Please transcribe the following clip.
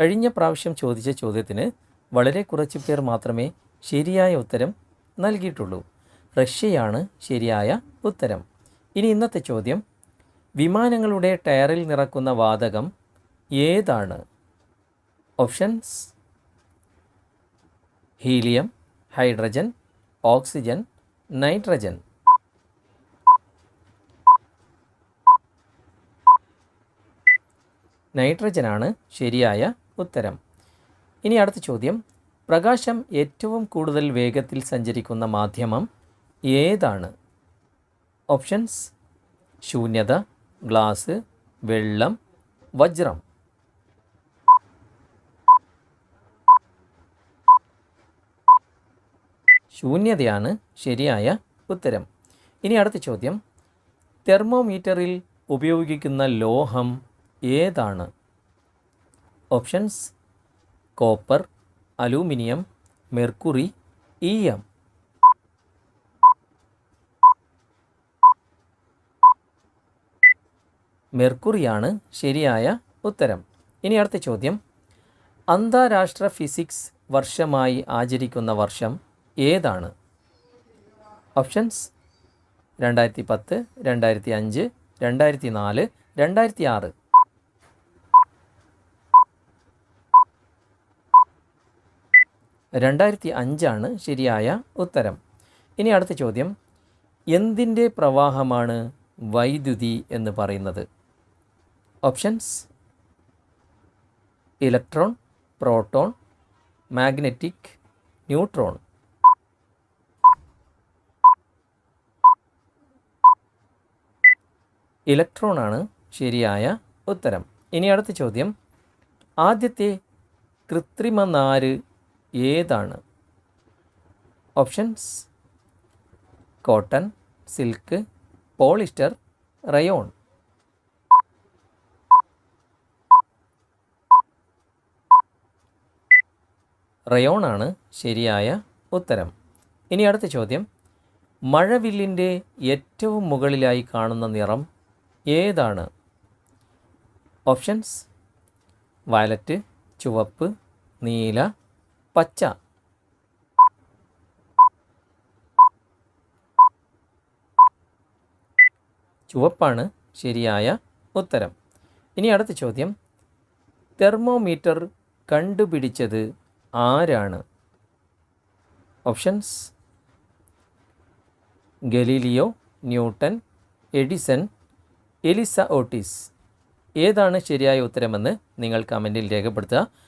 കഴിഞ്ഞ പ്രാവശ്യം ചോദിച്ച ചോദ്യത്തിന് വളരെ കുറച്ച് പേർ മാത്രമേ ശരിയായ ഉത്തരം നൽകിയിട്ടുള്ളൂ. റഷ്യയാണ് ശരിയായ ഉത്തരം. ഇനി ഇന്നത്തെ ചോദ്യം. വിമാനങ്ങളുടെ ടയറിൽ നിറക്കുന്ന വാതകം ഏതാണ്? Options helium hydrogen oxygen nitrogen. നൈട്രജനാണ് ശരിയായ ഉത്തരം. ഇനി അടുത്ത ചോദ്യം. പ്രകാശം ഏറ്റവും കൂടുതൽ വേഗത്തിൽ സഞ്ചരിക്കുന്ന മാധ്യമം ഏതാണ്? ഓപ്ഷൻസ്. ശൂന്യത ഗ്ലാസ് വെള്ളം വജ്രം. ശൂന്യതയാണ് ശരിയായ ഉത്തരം. ഇനി അടുത്ത ചോദ്യം. തെർമോമീറ്ററിൽ ഉപയോഗിക്കുന്ന ലോഹം ഏതാണ്? ഓപ്ഷൻസ് കോപ്പർ അലൂമിനിയം മെർക്കുറി ഇ എം. മെർക്കുറിയാണ് ശരിയായ ഉത്തരം. ഇനി അടുത്ത ചോദ്യം. അന്താരാഷ്ട്ര ഫിസിക്സ് വർഷമായി ആചരിക്കുന്ന വർഷം ഏതാണ്? ഓപ്ഷൻസ് രണ്ടായിരത്തി പത്ത് രണ്ടായിരത്തി അഞ്ച് രണ്ടായിരത്തി നാല് രണ്ടായിരത്തി ആറ്. രണ്ടായിരത്തി അഞ്ചാണ് ശരിയായ ഉത്തരം. ഇനി അടുത്ത ചോദ്യം. എന്തിന്റെ പ്രവാഹമാണ് വൈദ്യുതി എന്ന് പറയുന്നത്? Options. Electron proton magnetic neutron. Electron ആണ് ശരിയായ ഉത്തരം. ഇനി അടുത്ത ചോദ്യം. ആദ്യത്തെ കൃത്രിമ നാര് ഏതാണ്? Options. Cotton silk polyester rayon. റയോണാണ് ശരിയായ ഉത്തരം. ഇനി അടുത്ത ചോദ്യം. മഴവില്ലിന്റെ ഏറ്റവും മുകളിലായി കാണുന്ന നിറം ഏതാണ്? ഓപ്ഷൻസ്. വയലറ്റ് ചുവപ്പ് നീല പച്ച. ചുവപ്പാണ് ശരിയായ ഉത്തരം. ഇനി അടുത്ത ചോദ്യം. തെർമോമീറ്റർ കണ്ടുപിടിച്ചത് ആരാണ്? Options. Galileo Newton Edison Elisha Otis. ഏതാണ് ശരിയായ ഉത്തരമെന്ന് നിങ്ങൾ കമന്റിൽ രേഖപ്പെടുത്തുക.